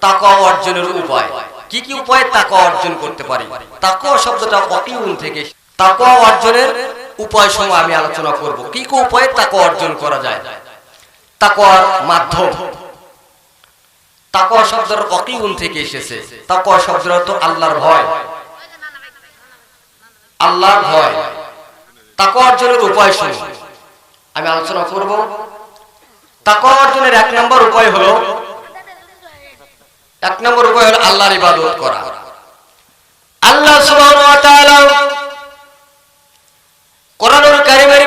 তাকওয়া অর্জনের উপায়। কি কি তাকওয়া অর্জন করতে পারি? তাকওয়া থেকে তাকওয়া অর্জনের উপায় সময় আমি আলোচনা করব। কি কি তাকওয়া অর্জন করা যায়? তাকওয়ার মাধ্যম। তাকওয়া শব্দের থেকে এসেছে। তাকওয়া শব্দের অর্থ আল্লাহর ভয়। আল্লাহর ভয়। তাকওয়া অর্জনের উপায় সময় আমি আলোচনা করব। তাকওয়া অর্জনের এক নম্বর উপায় হলো এক নম্বর উপায় হলো আল্লাহর ইবাদত করা। আল্লাহ সুবহানাহু ওয়া তাআলা কোরআনুল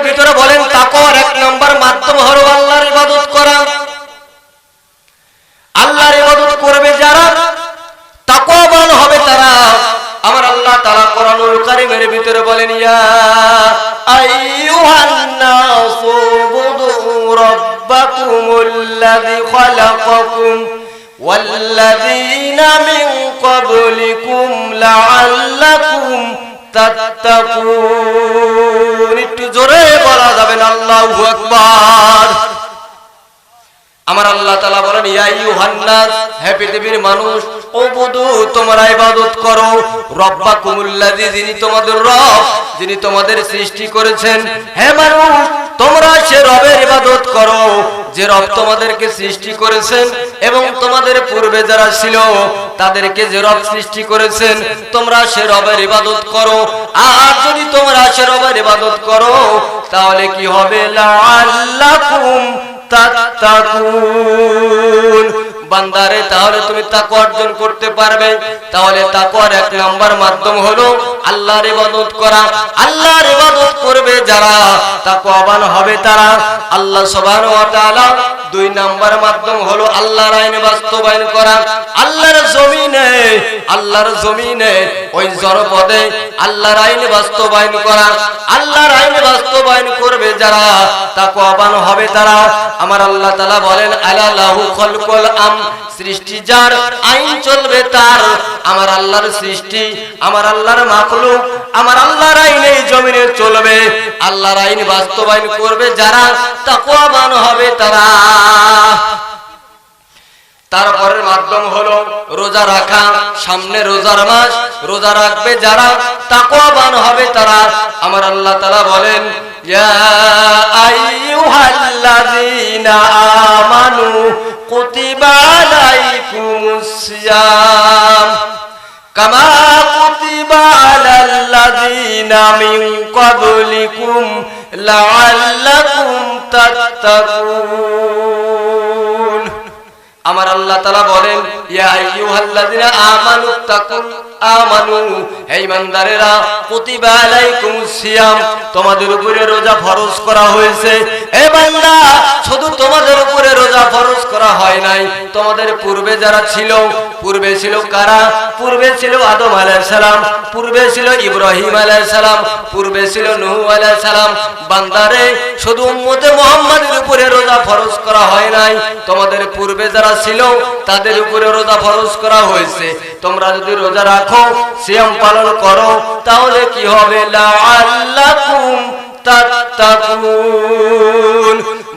ভিতরে বলেন তাকওয়ার এক নম্বর মাধ্যম আল্লাহর ইবাদত করা। আল্লাহর ইবাদত করবে যারা, তাকওয়াবান হবে তারা। আমার আল্লাহ তাআলা কোরআনুল কারীমের ভিতরে বলেন, ইয়া আইয়ুহান নাসু খালাকাকুম والذين من قبلكم لعلكم تتقون একটু জোরে বলা যাবে না আল্লাহু আকবার আমার আল্লাহ তাআলা বলেন, ইয়া ইউহান্নাস হে পৃথিবীর মানুষ ও বুদু তোমরা ইবাদত করো। রব্বাকুমুল্লাযী, যিনি তোমাদের রব, যিনি তোমাদের সৃষ্টি করেছেন। হে মানুষ, তোমরা সে রবের ইবাদত করো। যে রব তোমাদেরকে সৃষ্টি করেছেন এবং তোমাদের পূর্বে যারা ছিল, তাদেরকে যে রব সৃষ্টি করেছেন, তোমরা সে রবের ইবাদত করো। আর যদি তোমরা সে রবের ইবাদত করো, তাহলে কি হবে? লাআল্লাকুম বান্দারে, তাহলে তুমি তাকওয়া অর্জন করতে পারবে। তাহলে তাকওয়ার এক নাম্বার মাধ্যম হলো আল্লাহর ইবাদত করা। আল্লাহর ইবাদত করবে যারা, তাকওয়াবান হবে তারা। আল্লাহ সুবহানাহু ওয়া তাআলা দুই নাম্বার মাধ্যম হলো আল্লাহর আইন বাস্তবায়ন করা। আল্লাহর আল্লাহর জমিনে, ওই জনপদে আল্লাহর আইন বাস্তবায়ন করা। আল্লাহর আইন বাস্তবায়ন করবে যারা, তাকওয়াবান হবে তারা। আমার আল্লাহ তাআলা বলেন আলালাহু আম সৃষ্টি যার আইন চলবে তার। আমার আল্লাহর সৃষ্টি, আমার আল্লাহর মাখলুক, আমার আল্লাহর আইনে এই জমিনে চলবে। আল্লাহর আইন বাস্তবায়ন করবে যারা, তাকওয়াবান হবে তারা। তারপরের মাধ্যম হলো রোজা রাখা। সামনে রোজার মাস, রোজা রাখবে যারা, তাকওয়াবান হবে তারা। আমার আল্লাহ তাআলা বলেন, ইয়া আইয়ুহাল্লাযীনা আমানু কুতিবা আলাইকুমুস আমার আল্লাহ তাআলা বলেন পূর্বে ছিল কারা? পূর্বে ছিল আদম পূর্বে ছিল ইব্রাহিম সালাম, পূর্বে ছিল নূহ সালাম। বান্দারে, শুধু মুহাম্মাদের উপরে রোজা ফরজ করা হয় নাই। তোমাদের পূর্বে যারা ছিল, তাদের উপরে রোজা ফরজ করা হয়েছে। তোমরা যদি রোজা রাখো, সিয়াম পালন করো, তাহলে কি হবে?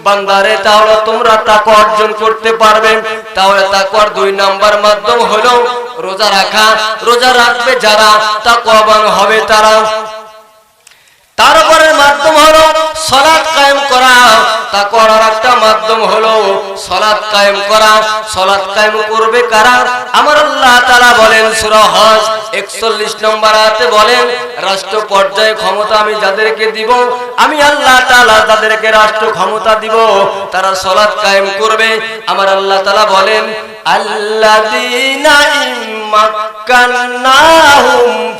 বান্দারে, তাহলে তোমরা তাকওয়া অর্জন করতে পারবে। তাহলে তাকওয়ার দুই নাম্বার মাধ্যম হলো রোজা রাখা। রোজা রাখবে যারা তাকওয়াবান হবে তারা তারপরে মাধ্যম হলো সলাৎ কায়েম করা। তা করার একটা মাধ্যম হলো সলাৎ কায়েম করা। সলাৎ কায়েম করবে কারা? আমার আল্লাহ তাআলা বলেন, সূরা হজ 41 নম্বর আয়াতে বলেন, রাষ্ট্র পর্যায়ে ক্ষমতা আমি যাদেরকে দিব, আমি আল্লাহ তাআলা তাদেরকে রাষ্ট্র ক্ষমতা দিব, তারা সলাৎ কায়েম করবে। আমার আল্লাহ তাআলা বলেন, আল্লাযীনা ইম্মাক্কান্নাহুম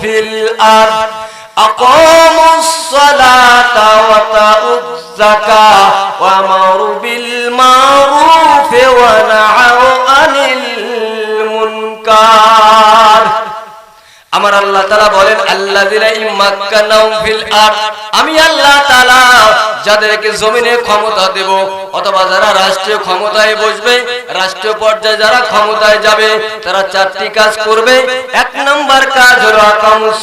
ফিল আরদ أقاموا الصلاة وآتوا الزكاة وأمروا بالمعروف ونهوا عن المنكر আমার আল্লাহ তাআলা বলেন আরদ। আমি আল্লাহ তাআলা যাদেরকে জমিনে ক্ষমতা দেব, অথবা যারা রাষ্ট্রীয় ক্ষমতায় বসবে, রাষ্ট্রীয় পর্যায়ে যারা ক্ষমতায় যাবে, তারা চারটি কাজ করবে। এক নম্বর কাজ হলো আকামুস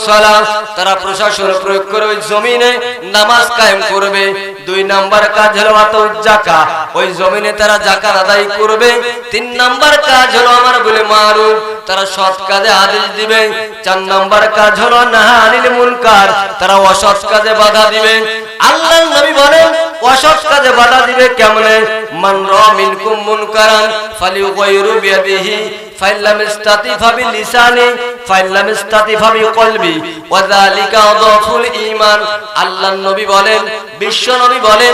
তারা প্রশাসন প্রয়োগ করে ওই জমিনে নামাজ কায়েম করবে। দুই নাম্বার কাজ হলো যাকাত ওই জমিনে তারা যাকাত আদায় করবে। তিন নাম্বার কাজ হলো আমার বলে মারুফ। তারা সৎ কাজে আদেশ দিবে। চার নাম্বার কাজ হলো নাহা আনিল মুনকার। তারা অসৎ কাজে বাধা দিবে। আল্লাহর নবী বলেন, অসৎ কাজে বাধা দিবে কেমনে? মান র মিনকুম মুনকারান ফালিউগাইরু বিয়াদিহি। ফাইল্লাম ইস্তাতিফা বিকলবি ওয়া যালিকা আযফুল ঈমান। আল্লাহর নবী বলেন বিশ্ব নবী বলেন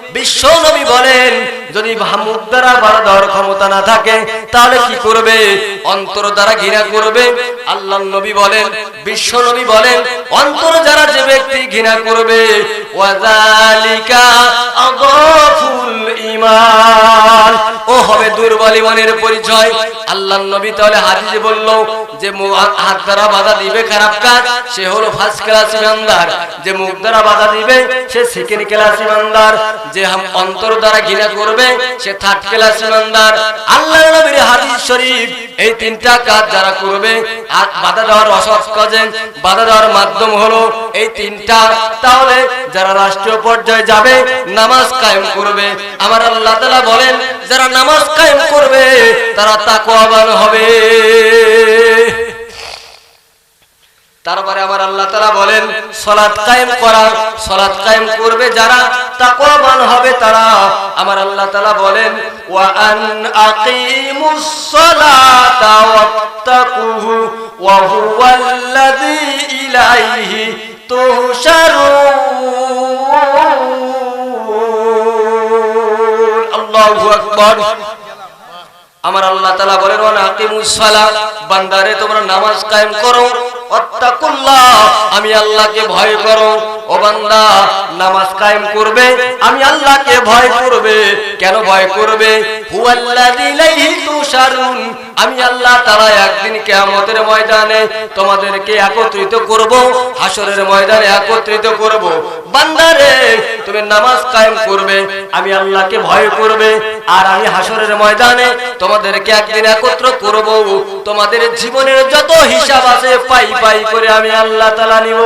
বিশ্ব নবী বলেন, যদি মুখ দ্বারা বাধা দেওয়ার ক্ষমতা না থাকে, তাহলে কি করবে? অন্তর দ্বারা ঘৃণা করবে। আল্লাহ নবী বলেন, বিশ্ব নবী বলেন, অন্তর যারা যে ব্যক্তি ঘৃণা করবে ঈমান। ও হবে দুর্বল ইমানের পরিচয় আল্লাহর নবী তাহলে হাদিসে বলল যে হাত দ্বারা বাধা দিবে খারাপ কাজ, সে হলো ফার্স্ট ক্লাস ইমানদার। যে মুখ দ্বারা বাধা দিবে, সে সেকেন্ড ক্লাস ইমানদার। যে অন্তর দ্বারা ঘৃণা করবে, সে থার্ড ক্লাস ইমানদার। আল্লাহর নবীর হাদিস শরীফ, এই তিনটা কাজ যারা করবে, আর বাধা দেওয়ার অসৎ কাজে বাধা দেওয়ার মাধ্যম হলো এই তিনটা। তাহলে যারা রাষ্ট্রীয় পর্যায়ে যাবে, নামাজ কায়েম করবে। আমার আল্লাহ তাআলা বলেন, যারা নামাজ কায়েম করবে, তারা তাকওয়াবান হবে। তারপরে আমার আল্লাহ তাআলা বলেন সালাত কায়েম করা সালাত কায়েম করবে যারা তাকওয়াবান হবে তারা। আমার আল্লাহ তাআলা বলেন আল্লাহু আমার আল্লাহ তাআলা বলেন বান্দারে, তোমরা নামাজ কায়েম করো। আমি আল্লাহকে ভয় করো। ও বান্দা, নামাজ কায়েম করবে, আমি আল্লাহকে ভয় করবে। কেন ভয় করবে? আমি আল্লাহ তাআলা একদিন ময়দানে তোমাদেরকে একত্রিত করব হাসরের ময়দানে একত্রিত করব। বান্দারে, তুমি নামাজ কায়েম করবে, আমি আল্লাহকে ভয় করবে। আর আমি হাসরের ময়দানে তোমাদেরকে একদিন একত্র করব। তোমাদের জীবনের যত হিসাব আছে পাই পাই করে আমি আল্লাহ তাআলা নিব।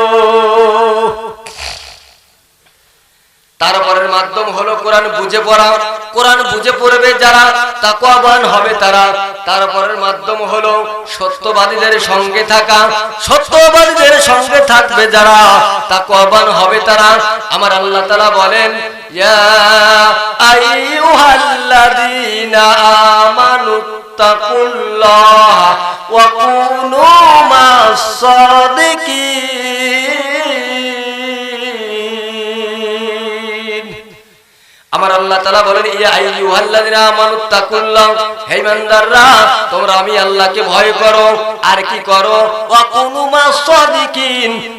তারপরের মাধ্যম হলো কোরআন বুঝে পড়া। কোরআন বুঝে পড়বে যারা তাকওয়াবান হবে তারা। তারপরের মাধ্যম হলো সত্যবাদীদের সঙ্গে থাকা। সত্যবাদীদের সঙ্গে থাকবে যারা তাকওয়াবান হবে তারা। আমার আল্লাহ তাআলা বলেন, ইয়া আইয়ুহাল্লাযীনা আমানু তাকুল্লাহ ওয়া কুনু মাস আমার আল্লাহ তাআলা বলেন, ইয়া হে ইমানদাররা, তোমরা আমি আল্লাহকে ভয় করো, আর কি করো?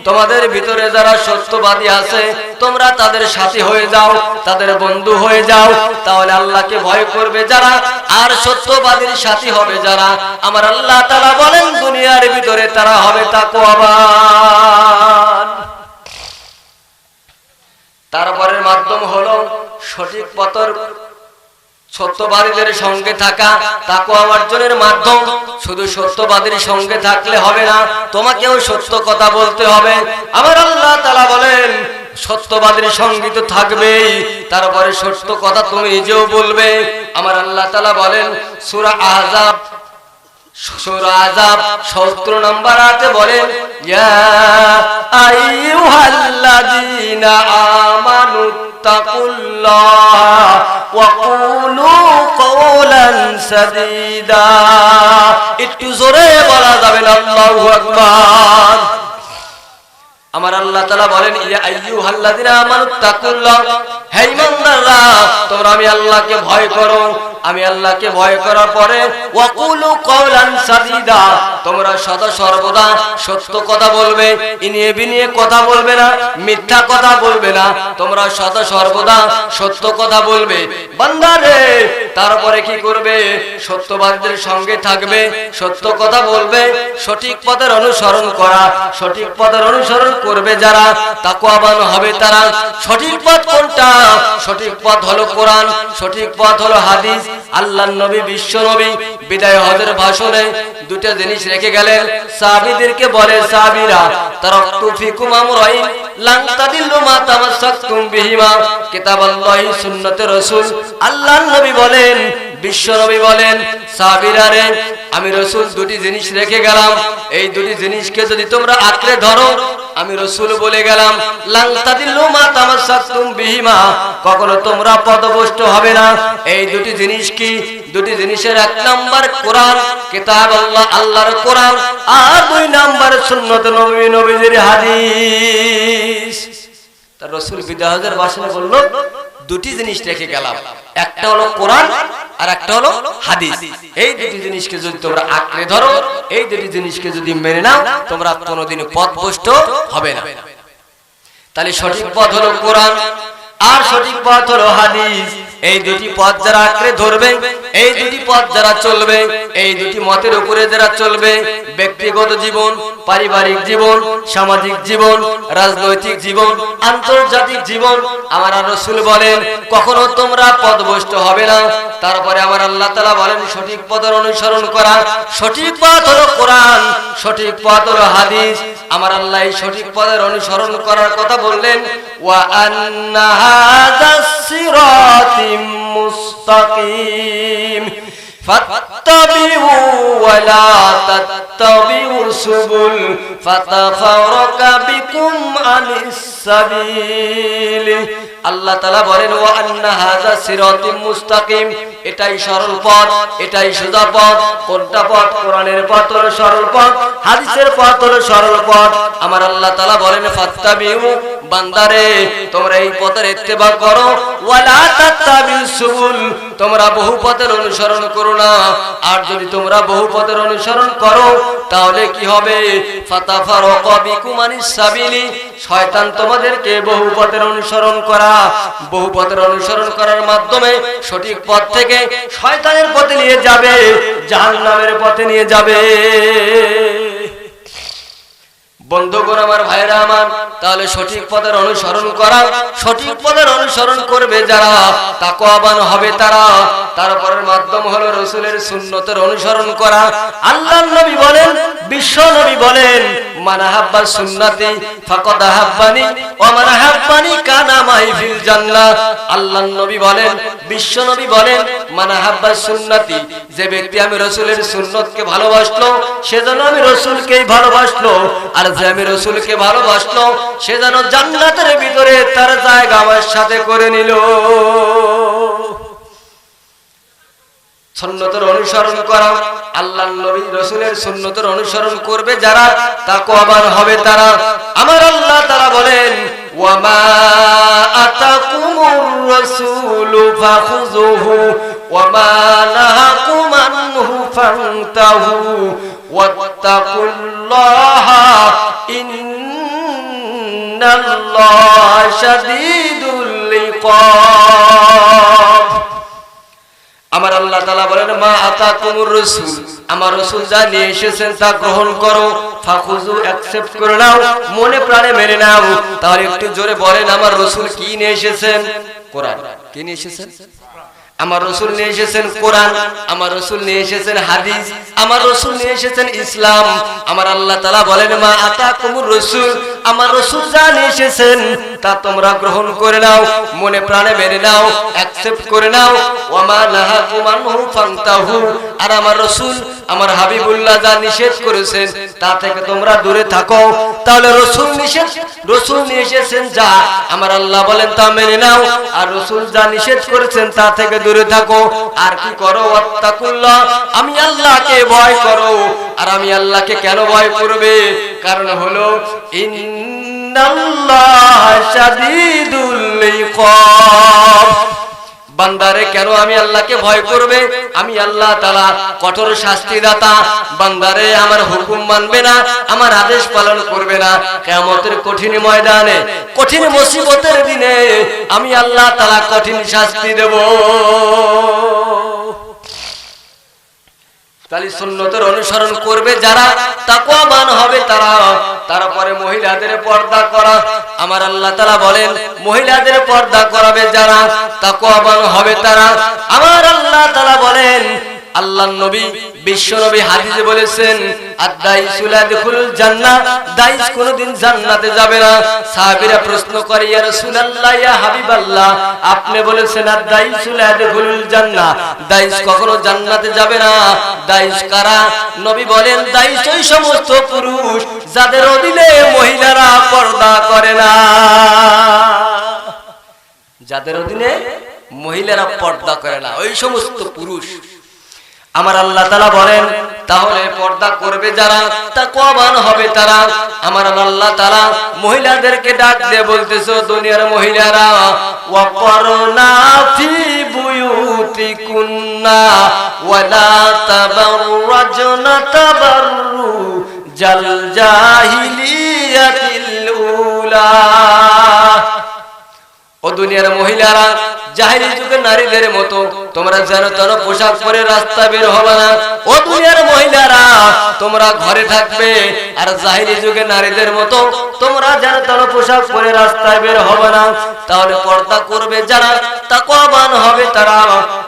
তোমাদের ভিতরে যারা সত্যবাদী আছে, তোমরা তাদের সাথী হয়ে যাও, তাদের বন্ধু হয়ে যাও, তাহলে আল্লাহকে ভয় করবে যারা, আর সত্যবাদীর সাথী হবে যারা। আমার আল্লাহ তাআলা বলেন, দুনিয়ার ভিতরে তারা হবে তাকওয়াবান। তারপরের মাধ্যম হলো সঠিক পথর সত্যবাদীদের সঙ্গে থাকা তাকওয়া অর্জনের মাধ্যম শুধু সত্যবাদীর সঙ্গে থাকলে হবে না, তোমাকেও সত্য কথা বলতে হবে। আমার আল্লাহ তাআলা বলেন, সত্যবাদীর সঙ্গে তো থাকবেই, তারপরে সত্য কথা তুমি নিজেও বলবে। আমার আল্লাহ তাআলা বলেন, সূরা সূরা আযাব 70 নম্বর আয়াতে বলেন আমানু তাকুল্লাহ ওয়া কুলু কওলান সাদীদা। একটু জোরে বলা যাবে না আমার আল্লাহ তাআলা বলেন হে ঈমানদাররা, তোমরা আমি আল্লাহকে ভয় করো। আমি আল্লাহকে ভয় করার পরে তোমরা সদা সর্বদা সত্য কথা বলবে, ইনিয়ে কথা বলবে না, মিথ্যা কথা বলবে না। তোমরা সদা সর্বদা সত্য কথা বলবে। বান্দারে তারপরে কি করবে? সত্যবাদীদের সঙ্গে থাকবে, সত্য কথা বলবে, সঠিক পথের অনুসরণ করা, সঠিক পথের অনুসরণ করবে যারা, তাকওয়াবান হবে তারা। সঠিক পথ কোনটা? সঠিক পথ হলো কোরআন, সঠিক পথ হলো হাদিস। আল্লাহর নবী, বিশ্ব নবী, বিদায় হজের ভাষণে দুটো জিনিস রেখে গেলেন। সাহাবীদেরকে বলে, সাহাবীরা, তারাকতু ফিকুম আমরাইন লান তাদিল্লু মা তামাসসাকতুম বিহিমা। কিতাবাল্লাহি, সুন্নতে নবী বলেন বিশ্ব নবী বলেন, সাহাবীরা রে, আমি রসুল দুটি জিনিস রেখে গেলাম। এই দুটি জিনিসকে যদি তোমরা আঁকড়ে ধরো, আমি রসুল বলে গেলাম লাংতাদিল্লু মা তামাসসাকতুম বিহিমা কখনো তোমরা পদভ্রষ্ট হবে না। এই দুটি জিনিস কি? দুটি জিনিসের এক নাম্বার কোরআন, কিতাব আল্লাহ আল্লাহর কোরআন, আর দুই নাম্বার সুন্নত নবী নবীজির হাদিস। তার রসুল বিদাহের ভাষণে বলল দুটি জিনিস রেখে গেলাম। একটা হলো কোরআন আর একটা হলো হাদিস। এই দুটি জিনিসকে যদি তোমরা আঁকড়ে ধরো, এই দুটি জিনিসকে যদি মেনে নাও, তোমরা কোনোদিন পথভ্রষ্ট হবে না। তাহলে সঠিক পথ হলো কোরআন আর সঠিক পথ হলো হাদিস। এই দুটি পথ যারা আঁকড়ে ধরবে, এই দুটি পথ যারা চলবে, এই দুটি মতের উপরে যারা চলবে, ব্যক্তিগত জীবন, পারিবারিক জীবন, সামাজিক জীবন, রাজনৈতিক জীবন, আন্তর্জাতিক জীবন, আমার রসুল বলেন, কখনো তোমরা পদভ্রষ্ট হবে না। তারপরে আমার আল্লাহ তালা বলেন, সঠিক পথের অনুসরণ করা, সঠিক পথ হলো কোরআন, সঠিক পথ হলো হাদিস। আমার আল্লাহ এই সঠিক পথের অনুসরণ করার কথা বললেন, ওয়া আন্না সিরাতিম মুস্তাকিম। فاتبعوا ولا تتبعوا السبل فتفرق بكم عن السبيل আল্লাহ তাআলা বলেন ওয়া আন্না হাযা সিরাতিম মুস্তাকিম এটাই সরল পথ এটাই সোজা পথ কোনটা পথ কোরআনের পথ হলো সরল পথ হাদিসের পথ হলো সরল পথ আমার আল্লাহ তাআলা বলেন ফাত্তাবিউ বান্দারে তোমরা এই পথের ইত্তেবা করো ওয়ালা তাত্তাবিউ সুবুল তোমরা বহু পথের অনুসরণ করো না আর যদি তোমরা বহু পথের অনুসরণ করো, তাহলে কি হবে? শয়তান তোমাদেরকে বহু পথের অনুসরণ করা। বহু পথের অনুসরণ করার মাধ্যমে সঠিক পথ থেকে শয়তানের পথে নিয়ে যাবে, জাহান্নামের পথে নিয়ে যাবে। বন্ধুগণ আমার ভাইরা আমার, তাহলে সঠিক পথের অনুসরণ করা, সঠিক পথের অনুসরণ করবে যারা, তাকওয়াবান হবে তারা। তারপরের মাধ্যম হলো রসুলের সুন্নতের অনুসরণ করা। আল্লাহ নবী বলেন, বিশ্ব নবী বলেন আল্লাহর নবী বলেন বিশ্ব নবী বলেন মানাহাব্বা সুন্নাতি যে ব্যক্তি আমি রসুলের সুন্নতকে ভালোবাসলো, সে যেন আমি রসুলকেই ভালোবাসলো, আর যে আমি রসুলকে ভালোবাসলো, সে যেন জান্নাতের ভিতরে তার জায়গা আমার সাথে করে নিল। সুন্নতের অনুসরণ করা আল্লাহ নবী রসুলের সুন্নতের অনুসরণ করবে যারা, তাকওয়াবান হবে তারা। আমার আল্লাহ তারা বলেন ওয়ামা আতাকুমুর রাসূলু ফাখুযুহু ওয়ামা নাহাকুম আনহু ফান্তাহু ওয়াত্তাকুল্লাহা ইন্নাল্লাহা শাদীদুল ইকাব আমার আল্লাহ তালা বলেন, মা আতা কুমুর রসুল। আমার রসুল যা নিয়ে এসেছেন তা গ্রহণ করো। ফাকুজু অ্যাকসেপ্ট করে নাও। মনে প্রাণে মেনে নাও। তাহলে একটু জোরে বলেন, আমার রসুল কি নিয়ে এসেছেন? কোরআন। কি নিয়ে এসেছেন? আমার রসুল নিয়ে এসেছেন কোরআন, আমার রসুল নিয়ে এসেছেন হাদিস, আমার রসুল নিয়ে এসেছেন ইসলাম। আমার আল্লাহ তালা বলেন, মা আতা কুমুর রসুল। আমার রসুল যা নিয়ে এসেছেন, তা তোমরা গ্রহণ করে নাও, মনে প্রাণে মেনে নাও অ্যাকসেপ্ট করে নাও। ওমা আনহু ফান্তাহু। আর আমার রসুল, আমার হাবিবুল্লাহ যা নিষেধ করেছেন, তা থেকে তোমরা দূরে থাকো। তাহলে রসুল নিষেধ, রসুল নিয়ে এসেছেন যা? আমার আল্লাহ বলেন, তা মেনে নাও। আর রসুল যা নিষেধ করেছেন, তা থেকে দূরে থাকো। আর কি করো? ওয়াত্তাকুল্লাহ। আমি আল্লাহকে ভয় করো। আর আমি আল্লাহকে কেন ভয় করবে? কারণ হলো ইন ইন্নাল্লাহ শাদীদুল বান্দারে কেন আমি আল্লাহকে ভয় করবে? আমি আল্লাহ তালা কঠোর শাস্তি দাতা বান্দারে আমার হুকুম মানবে না, আমার আদেশ পালন করবে না। কেমতের কঠিন ময়দানে, কঠিন মুসিবতের দিনে আমি আল্লাহ তালা কঠিন শাস্তি দেব। সুন্নতের অনুসরণ করবে, যারা তাকওয়াবান হবে তারা। তারপরে মহিলাদের পর্দা করা। আমার আল্লাহ তাআলা বলেন, মহিলাদের পর্দা করাবে যারা তাকওয়াবান হবে তারা। আমার আল্লাহ তাআলা বলেন আল্লাহ নবী, বিশ্ব নবী হাদিসে বলেছেন জান্নাহ। দাইস কোনদিন জান্নাতে যাবে না। সাহাবীরা প্রশ্ন করে, ইয়া রাসূলুল্লাহ, ইয়া হাবিবাল্লাহ। আপনি বলেছেন আদখুল জান্নাহ। দাইস কখনো জান্নাতে যাবে না। দাইস কারা? নবী বলেন, দাইস ওই সমস্ত পুরুষ যাদের অধীনে মহিলারা পর্দা করে না। যাদের অধীনে মহিলারা পর্দা করে না, ওই সমস্ত পুরুষ। আমার আল্লাহ তালা বলেন, তাহলে পর্দা করবে যারা, তা কবান হবে তারা। আমার আল্লাহ তালা মহিলাদেরকে ডাক দিয়ে বলতেছো দুনিয়ার মহিলারা, ওয়াকরনা ফি বুয়ুতিকুন্না ওয়ালা তাবাররাজনা তাবাররু জাল জাহিলিয়াতিল উলা। ও দুনিয়ার মহিলারা জাহিরি যুগের নারীদের মতো তোমরা যেন তেন পোশাক পরে রাস্তা বের হবে না। ও দুনিয়ার মহিলারা, তোমরা ঘরে থাকবে আর জাহিরি যুগের নারীদের মতো তোমরা যেন তেন পোশাক পরে রাস্তায় বের হবে না। তাহলে পর্দা করবে যারা, তাকওয়াবান হবে তারা।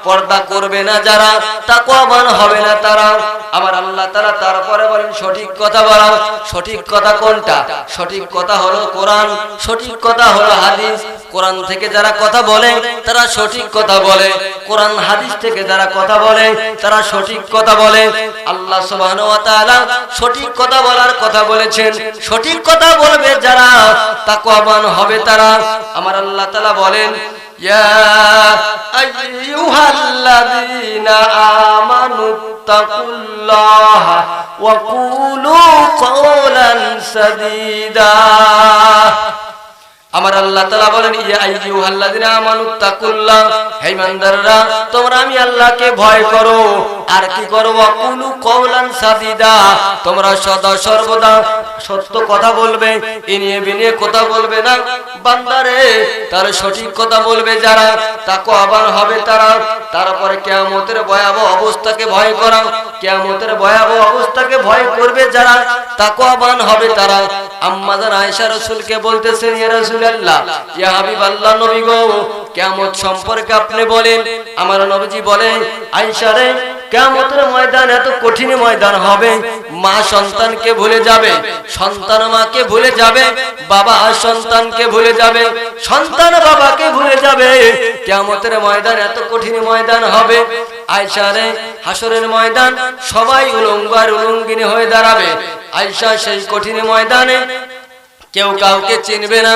পর্দা করবে না যারা, তাকওয়াবান হবে না তারা। আমার আল্লাহ তাআলা তারপরে বলেন, সঠিক কথা বলা। সঠিক কথা কোনটা? সঠিক কথা হলো কোরআন, সঠিক কথা হলো হাদিস। কোরআন থেকে যারা কথা বলে, তারা সঠিক কথা বলে। কোরআন হাদিস থেকে যারা কথা বলে, তারা সঠিক কথা বলে। আল্লাহ সঠিক কথা বলার কথা বলেছেন। সঠিক কথা বলবে যারা, তাকওয়াবান হবে তারা। আমার আল্লাহ তালা বলেন, ইয়া আমানুত্তাকুল্লাহ ওয়া কুলু কওলান সাদীদা। আমার আল্লাহ তাআলা বলেন আমি আল্লাহকে ভয় করো। আর কি সাদিদা, তোমরা সদা সর্বদা সত্য কথা বলবে বিনিয়ে কথা বলবে না। বান্দারে, তার সঠিক কথা বলবে যারা তাকওয়াবান হবে তারা। তারপরে কিয়ামতের ভয়াবহ অবস্থাকে ভয় করা, কিয়ামতের ভয়াবহ অবস্থাকে ভয় করবে যারা তাকওয়াবান হবে তারা। আম্মাজান আয়েশা রাসূলকে বলতেছেন, ইয়া রাসূলুল্লাহ ইয়া হাবিবাল্লাহ সম্পর্কে আপনি বলেন। আমার বলেন ময়দান এত কঠিন ময়দান হবে। মা সন্তানকে ভুলে যাবে, সন্তান মাকে ভুলে যাবে, বাবা সন্তানকে ভুলে যাবে, সন্তান বাবাকে ভুলে যাবে। কিয়ামতের ময়দান এত কঠিন ময়দান হবে। আয়েশা রে হাসরের ময়দান সবাই উলঙ্গ আর উলঙ্গিনী হয়ে দাঁড়াবে। আয়েশা সেই কঠিন ময়দানে কেউ কাউকে চিনবে না।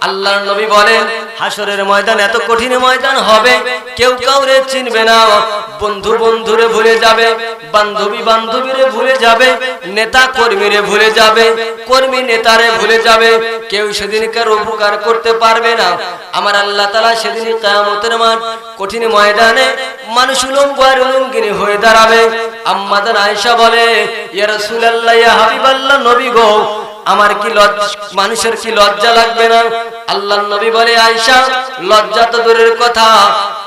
আল্লাহর নবী বলেন হাসরের ময়দান এত কঠিন ময়দান হবে, কেউ কাউরে চিনবে না। বন্ধু বন্ধুরে ভুলে যাবে, বান্ধবী বান্ধবীরে ভুলে যাবে, নেতা কর্মীরে ভুলে যাবে, কর্মী নেতারে ভুলে যাবে। কেউ সেদিনকার উপকার করতে পারবে না। আমার আল্লাহ তালা সেদিন কায়ামতের মাঠ, কঠিন ময়দানে মানুষ উলঙ্গ আর হয়ে দাঁড়াবে। আম্মাদান আয়েশা বলে, ইয়া রাসূলুল্লাহ, ইয়া হাবিবাল্লাহ, নবী গো আমার কি মানুষের কি লজ্জা লাগবে না? আল্লাহ নবী বলে আয়সা লজ্জা তো দূরের কথা।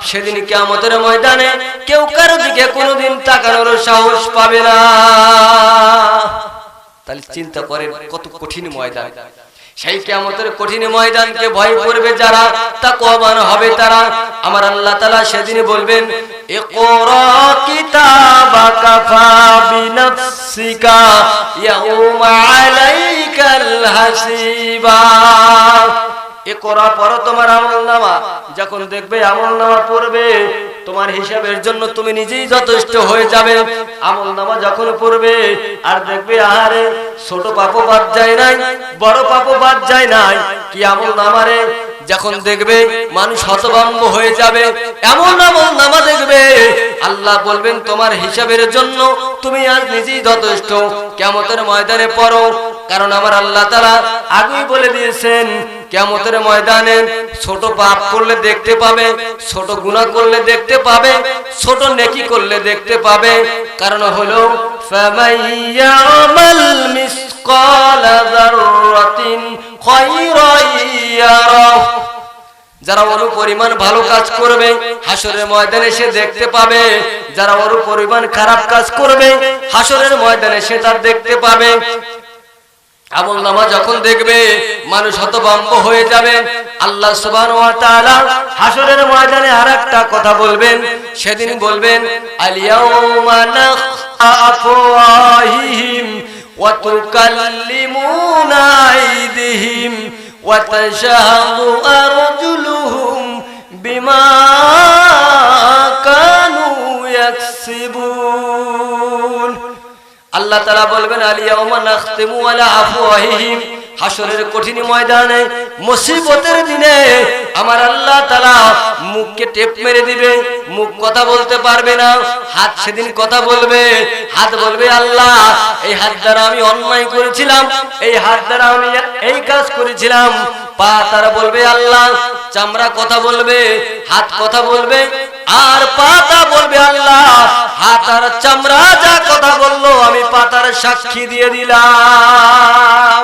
সেদিন কিয়ামতের ময়দানে কেউ কারও দিকে কোনোদিন তাকানোর সাহস পাবে না। তাহলে চিন্তা করেন, কত কঠিন ময়দান। সেই কিয়ামতের কঠিন ময়দানকে ভয় করবে যারা তা কমান হবে তারা। আমার আল্লাহ তালা সেদিন বলবেন, ইকরা কিতাবাকা ফা বিনাফসিকা ইয়াউমা আলাইকাল এ করার পর তোমার আমল নামা যখন দেখবে আমল নামা পড়বে তোমার হিসাবের জন্য তুমি নিজেই যথেষ্ট হয়ে যাবে। আমল নামা যখন পড়বে, আর দেখবে, আহারে, ছোট পাপও বাদ যায় নাই, বড় পাপও বাদ যায় নাই। কি আমল নামারে যখন দেখবে, মানুষ হতভম্ব হয়ে যাবে। এমন এমন নামা দেখবে, আল্লাহ বলবেন, তোমার হিসাবের জন্য তুমি আজ নিজেই যথেষ্ট। কেমতের ময়দানে পড়ো। কারণ আমার আল্লাহ তারা আগেই বলে দিয়েছেন কেমতের ময়দানে ছোট পাপ করলে দেখতে পাবে, ছোট গুনাহ করলে দেখতে পাবে, ছোট নেকি করলে দেখতে পাবে। কারণ হলো মিসকালা যারা ওর পরিমাণ ভালো কাজ করবে, হাসরের ময়দানে সে দেখতে পাবে। যারা ওর পরিমাণ খারাপ কাজ করবে, হাসরের ময়দানে সে তার দেখতে পাবে। আমল নামা যখন দেখবে, মানুষ হতভম্ব হয়ে যাবে। আল্লাহ সুবহানাহু ওয়া তাআলা হাসরের ময়দানে আরেকটা কথা বলবেন। সেদিন বলবেন আলিয়াউমা নাখআফুহিম ওয়া তুকাল্লিমুনা আইদিহিম ওয়া তাশহাদু আরজুলুহুম বিমা আল্লাহ তালা বলবেন আলিয়াউমা নাখতিমু আলা আফওয়াহিহিম হাসরের কঠিন ময়দানে, মুসিবতের দিনে আমার আল্লাহ তালা মুখকে টেপ মেরে দিবে, মুখ কথা বলতে পারবে না, হাত সেদিন কথা বলবে, হাত বলবে, আল্লাহ, এই হাত দ্বারা আমি অন্যায় করেছিলাম, এই হাত দ্বারা আমি এই কাজ করেছিলাম। পা তারা বলবে, আল্লাহ, চামড়া কথা বলবে, হাত কথা বলবে, আর পাতা বলবে, আল্লাহ, হাত আর চামড়া যা কথা বলল, আমি পাতার সাক্ষী দিয়ে দিলাম।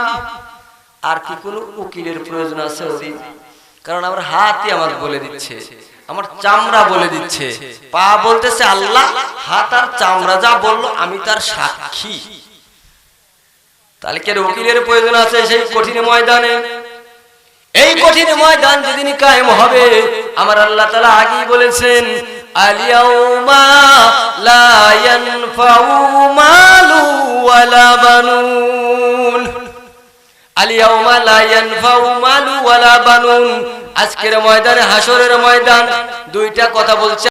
আর কি কোনো উকিলের প্রয়োজন আছে কারণ আমার হাতই আমার বলে দিচ্ছে, আমার চামড়া বলে দিচ্ছে। পা বলতেছে, আল্লাহ, হাত আর চামড়া যা বলল, আমি তার সাক্ষী। তাহলে কি আর উকিলের প্রয়োজন আছে সেই কঠিন ময়দানে? এই কঠিন ময়দান যেদিন কায়েম হবে, আমার আল্লাহ তালা আগেই বলেছেন আলিয়াউমা লা ইয়ানফাউ মালু ওয়ালা বানুন। আলিয়াউমা লা ইয়ানফাউ মালু ওয়ালা বানুন। আজকের ময়দানে হাসরের ময়দান দুইটা কথা বলছে।